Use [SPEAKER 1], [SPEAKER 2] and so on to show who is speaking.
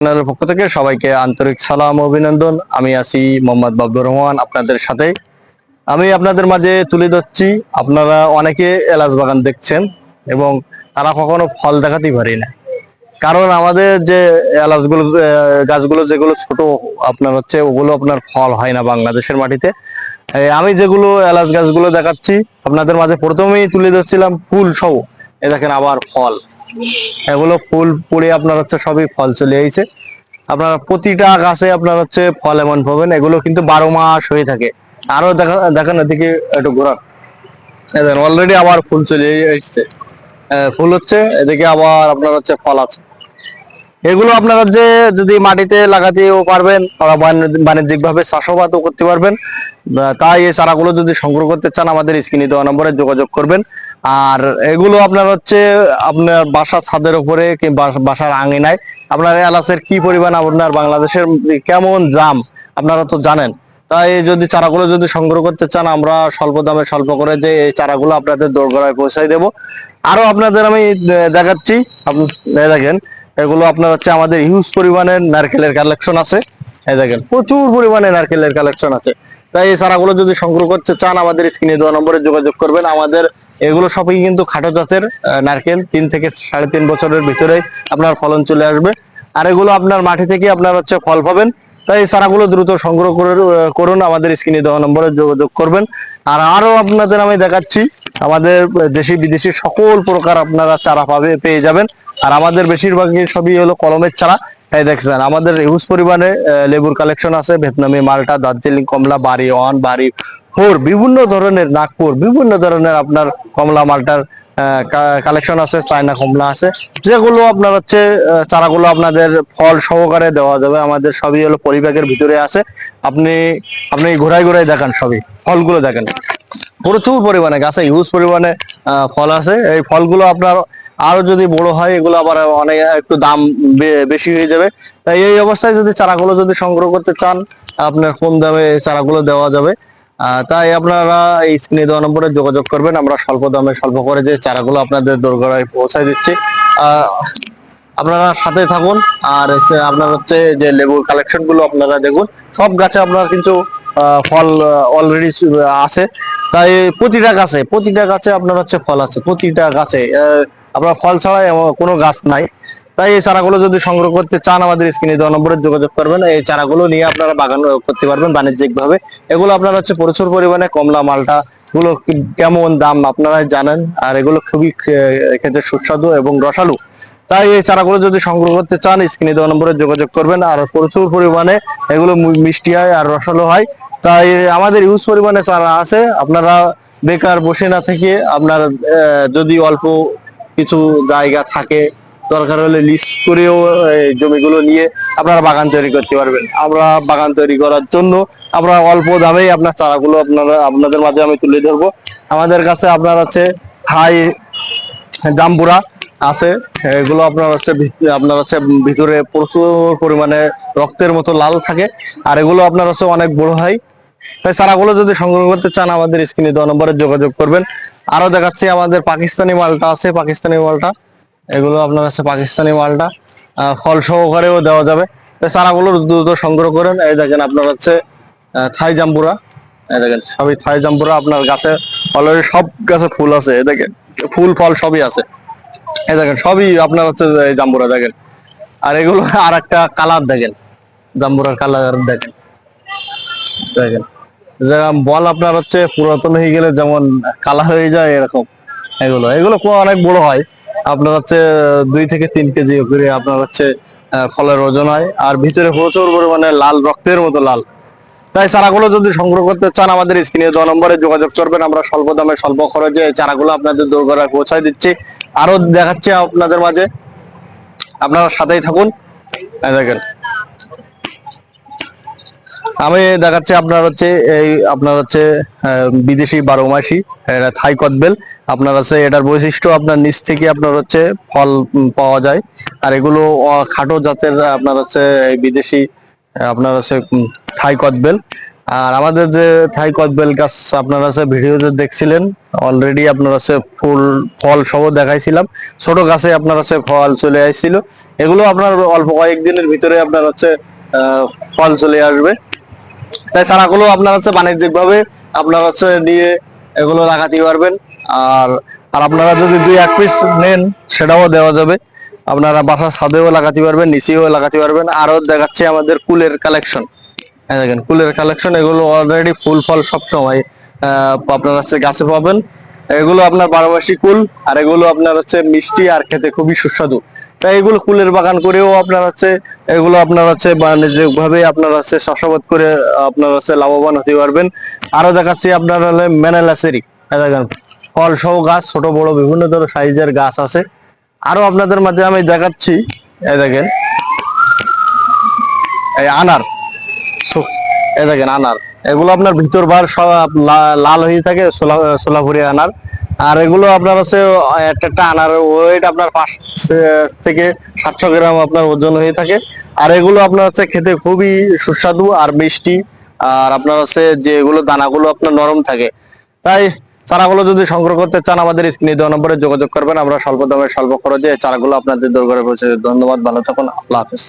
[SPEAKER 1] চ্যানেলের পক্ষ থেকে সবাইকে আন্তরিক সালাম অভিনন্দন। আমি আছি মোহাম্মদ বাবুর রহমান আপনাদের সাথে। আমি আপনাদের মাঝে তুলে ধরছি, আপনারা অনেকে এলাচ বাগান দেখছেন এবং তারা কখনো ফল দেখাতেই পারি না। কারণ আমাদের যে এলাচগুলো গাছগুলো যেগুলো ছোট আপনার হচ্ছে, ওগুলো আপনার ফল হয় না বাংলাদেশের মাটিতে। আমি যেগুলো এলাচ গাছগুলো দেখাচ্ছি, আপনাদের মাঝে প্রথমেই তুলে ধরছিলাম ফুল সহ। এ দেখেন আবার ফল। এগুলো ফুল পড়ে আপনার হচ্ছে সবই ফল চলে আইছে আপনার প্রতিটা গাছে আপনার হচ্ছে ফল এমন পাবেন এগুলো কিন্তু বারো মাস হয়ে থাকে। আরও দেখা, দেখেন এদিকে একটু ঘোরা অলরেডি আবার ফুল চলে এসছে। ফুল হচ্ছে, এদিকে আবার আপনার হচ্ছে ফল আছে। এগুলো আপনারা যে, যদি মাটিতে লাগাতেও পারবেন বাণিজ্যিক ভাবে চাষাবাদও করতে পারবেন। তাই এই চারাগুলো যদি সংগ্রহ করতে চান, আমাদের স্ক্রিনে দেওয়া নম্বরে যোগাযোগ করবেন। আর এগুলো আপনার হচ্ছে আপনার বাসার ছাদের উপরে কিংবা বাসার আঙিনায়। আপনার এলাচের কি পরিমাণ আপনার বাংলাদেশের কেমন দাম, আপনারা তো জানেন। তাই যদি চারাগুলো যদি সংগ্রহ করতে চান, আমরা স্বল্প দামে স্বল্প করে যে এই চারাগুলো আপনাদের দোরগোড়ায় পৌঁছাই দেব। আরও আপনাদের আমি দেখাচ্ছি। আপনি দেখেন, এগুলো আপনার হচ্ছে আমাদের হিউজ পরিমাণের নারকেলের কালেকশন আছে। দেখেন, প্রচুর পরিমাণে নারকেলের কালেকশন আছে। তাই এই চারাগুলো যদি সংগ্রহ করতে চান, আমাদের স্ক্রিনে দেওয়া নম্বরে যোগাযোগ করবেন। আমাদের এগুলো সবই কিন্তু খাটো জাতের নারকেল, তিন থেকে সাড়ে তিন বছরের ভিতরে আপনার ফলন চলে আসবে। আর এগুলো আপনার মাটি থেকে আপনার হচ্ছে ফল পাবেন। তাই চারাগুলো দ্রুত সংগ্রহ করে করুন, আমাদের স্ক্রিনে দেওয়া নম্বরে যোগাযোগ করবেন। আর আরও আপনাদের আমি দেখাচ্ছি, আমাদের দেশি বিদেশি সকল প্রকার আপনারা চারা পাবে, পেয়ে যাবেন। আর আমাদের বেশিরভাগই সবই হলো কলমের চারা। এই দেখছেন, আমাদের হিউজ পরিমাণে লেবুর কালেকশন আছে। ভিয়েতনামি, মালটা, দার্জিলিং, কমলা বাড়ি ওয়ান বাড়ি ফোর বিভিন্ন ধরনের নাগপুর, বিভিন্ন ধরনের আপনার কমলা মালটার কালেকশন আছে, চায়না কমলা আছে। যেগুলো আপনার হচ্ছে চারাগুলো আপনাদের ফল সহকারে দেওয়া যাবে। আমাদের সবই হলো পরিব্যাগের ভিতরে আছে। আপনি আপনি ঘোরায় ঘোরায় দেখান সবই, ফলগুলো দেখেন। প্রচুর পরিমাণে, গাছে হিউজ পরিমাণে ফল আছে। এই ফলগুলো আপনার আরও যদি বড় হয়, এগুলো আবার অনেক একটু দাম বেশি হয়ে যাবে। তাই এই অবস্থায় যদি চারাগুলো যদি সংগ্রহ করতে চান, আপনার কম দামে চারাগুলো দেওয়া যাবে। তাই আপনারা এই স্ক্রিনে দেওয়া নম্বরে যোগাযোগ করবেন। আমরা স্বল্প দামে স্বল্প করে যে চারাগুলো আপনাদের দোরগোড়ায় পৌঁছায় দিচ্ছি। আপনারা সাথে থাকুন। আর আপনার হচ্ছে যে লেবুর কালেকশনগুলো আপনারা দেখুন। সব গাছে আপনার কিন্তু ফল অলরেডি আছে। তাই প্রতিটা গাছে প্রতিটা গাছে আপনার হচ্ছে ফল আছে। প্রতিটা গাছে আপনার ফল ছাড়া কোনো গাছ নাই। তাই এই চারাগুলো যদি সংগ্রহ করতে চান আমাদের স্ক্রিনে দেওয়া নম্বরে যোগাযোগ করবেন। এই চারাগুলো নিয়ে আপনারা বাগান করতে পারবেন বাণিজ্যিক ভাবে এগুলো আপনার হচ্ছে প্রচুর পরিমাণে কমলা, মালটা গুলো কেমন দাম আপনারা জানেন। আর এগুলো খুবই খেতে সুস্বাদু এবং রসালু। তাই এই চারাগুলো যদি সংগ্রহ করতে চান, স্ক্রিনে দেওয়া নম্বরে যোগাযোগ করবেন। আর প্রচুর পরিমাণে এগুলো মিষ্টি হয় আর রসালো হয়। তাই আমাদের ইউজ পরিমাণে চারা আছে। আপনারা বেকার বসে না থেকে আপনার যদি অল্প কিছু জায়গা থাকে দরকার হলে লিস্ট করেও জমিগুলো নিয়ে আপনারা বাগান তৈরি করতে পারবেন। আমরা বাগান তৈরি করার জন্য আমরা অল্প দামেই আপনার চারাগুলো আপনারা, আপনাদের মাঝে আমি তুলে ধরবো। আমাদের কাছে আপনার হচ্ছে হাই জাম্বুরা আছে। এগুলো আপনার হচ্ছে আপনার হচ্ছে ভিতরে প্রচুর পরিমাণে রক্তের মতো লাল থাকে। আর এগুলো আপনার হচ্ছে অনেক বড় হয়। তাই চারাগুলো যদি সংগ্রহ করতে চান, আমাদের স্ক্রিনে দেওয়া নম্বরে যোগাযোগ করবেন। আরও দেখাচ্ছি আমাদের পাকিস্তানি মালটা আছে, পাকিস্তানি মালটা। এগুলো আপনার হচ্ছে পাকিস্তানি মালটা ফল সহকারেও দেওয়া যাবে। চারাগুলো দ্রুত সংগ্রহ করেন। এই দেখেন আপনার হচ্ছে থাই জাম্বুরা। এই দেখেন, সবই থাই জাম্বুরা। আপনার গাছে অলরেডি সব গাছে ফুল আছে। এই দেখেন, ফুল, ফল সবই আছে। এই দেখেন, সবই আপনার হচ্ছে জাম্বুরা, দেখেন। আর এগুলো আর একটা কালার দেখেন, জাম্বুরার কালার দেখেন। দেখেন বল আপনার হচ্ছে পুরাতন হয়ে গেলে যেমন কালা হয়ে যায় এরকম। এগুলো এগুলো অনেক বড় হয়। আপনার হচ্ছে দুই থেকে তিন কেজি করে আপনার হচ্ছে ফলের ওজন হয়। আর ভিতরে প্রচুর পরিমাণে লাল রক্তের মতো লাল। তাই চারাগুলো যদি সংগ্রহ করতে চান, আমাদের স্ক্রিনে দু নম্বরে যোগাযোগ করবেন। আমরা স্বল্প দামে, স্বল্প খরচে চারাগুলো আপনাদের দোরগোড়ায় পৌঁছায় দিচ্ছি। আরও দেখাচ্ছি আপনাদের মাঝে। আপনারা সাথেই থাকুন। দেখেন। আমি দেখাচ্ছি আপনার হচ্ছে এই, আপনার হচ্ছে বিদেশি বারো মাসি, এটা থাই কদবেল আপনার হচ্ছে এটার বৈশিষ্ট্য আপনার নিচ থেকে আপনার হচ্ছে ফল পাওয়া যায়। আর এগুলো খাটো জাতের, আপনার হচ্ছে বিদেশি, আপনার হচ্ছে থাই কদবেল আর আমাদের যে থাই কদবেল গাছ, আপনারা হচ্ছে ভিডিওতে দেখছিলেন অলরেডি আপনার হচ্ছে ফুল, ফল সহ দেখাইছিলাম। ছোট গাছে আপনার হচ্ছে ফল চলে আসছিল। এগুলো আপনার অল্প কয়েকদিনের ভিতরে আপনার হচ্ছে ফল চলে আসবে। তাই চারাগুলো আপনার হচ্ছে বাণিজ্যিক ভাবে আপনার হচ্ছে নিয়ে এগুলো লাগাতে পারবেন। আর আর আপনারা যদি দুই এক পিস নেন, সেটাও দেওয়া যাবে। আপনারা বাসার ছাদেও লাগাতে পারবেন, নিচেও লাগাতে পারবেন। আরও দেখাচ্ছি আমাদের কুলের কালেকশন হ্যাঁ দেখেন, কুলের কালেকশন এগুলো অলরেডি ফুল ফল সব সময় আপনার হচ্ছে গাছে পাবেন। এগুলো আপনার বারো মাসি কুল, আর এগুলো আপনার হচ্ছে মিষ্টি আর খেতে খুবই সুস্বাদু। তাই এগুলো কুলের বাগান করেও আপনার হচ্ছে, এগুলো আপনার হচ্ছে বাণিজ্যিক ভাবে আপনার হচ্ছে চাষাবাদ করে আপনার হচ্ছে লাভবান হতে পারবেন। আরও দেখাচ্ছি আপনার হলে মেনালাসেরি দেখেন, ফল সহ গাছ, ছোট, বড়, বিভিন্ন ধরনের সাইজের গাছ আছে। আরও আপনাদের মাঝে আমি দেখাচ্ছি এই দেখেন। এই আনার এই দেখেন আনার। এগুলো আপনার ভিতর বার লাল হয়ে থাকে, সোলা- সোলাপুরি আনার। আর এগুলো আপনার হচ্ছে একটা একটা ওয়েট আপনার পাঁচ থেকে সাতশো গ্রাম আপনার ওজন হয়ে থাকে। আর এগুলো আপনার হচ্ছে খেতে খুবই সুস্বাদু আর মিষ্টি। আর আপনার হচ্ছে যে এগুলো দানাগুলো আপনার নরম থাকে। তাই চারাগুলো যদি সংগ্রহ করতে চান, আমাদের স্ক্রিনে দেওয়া নম্বরে যোগাযোগ করবেন। আমরা স্বল্প দামে, স্বল্প খরচে চারাগুলো আপনাদের দরকারে পৌঁছে ধন্যবাদ, ভালো থাকুন, আল্লাহ হাফেজ।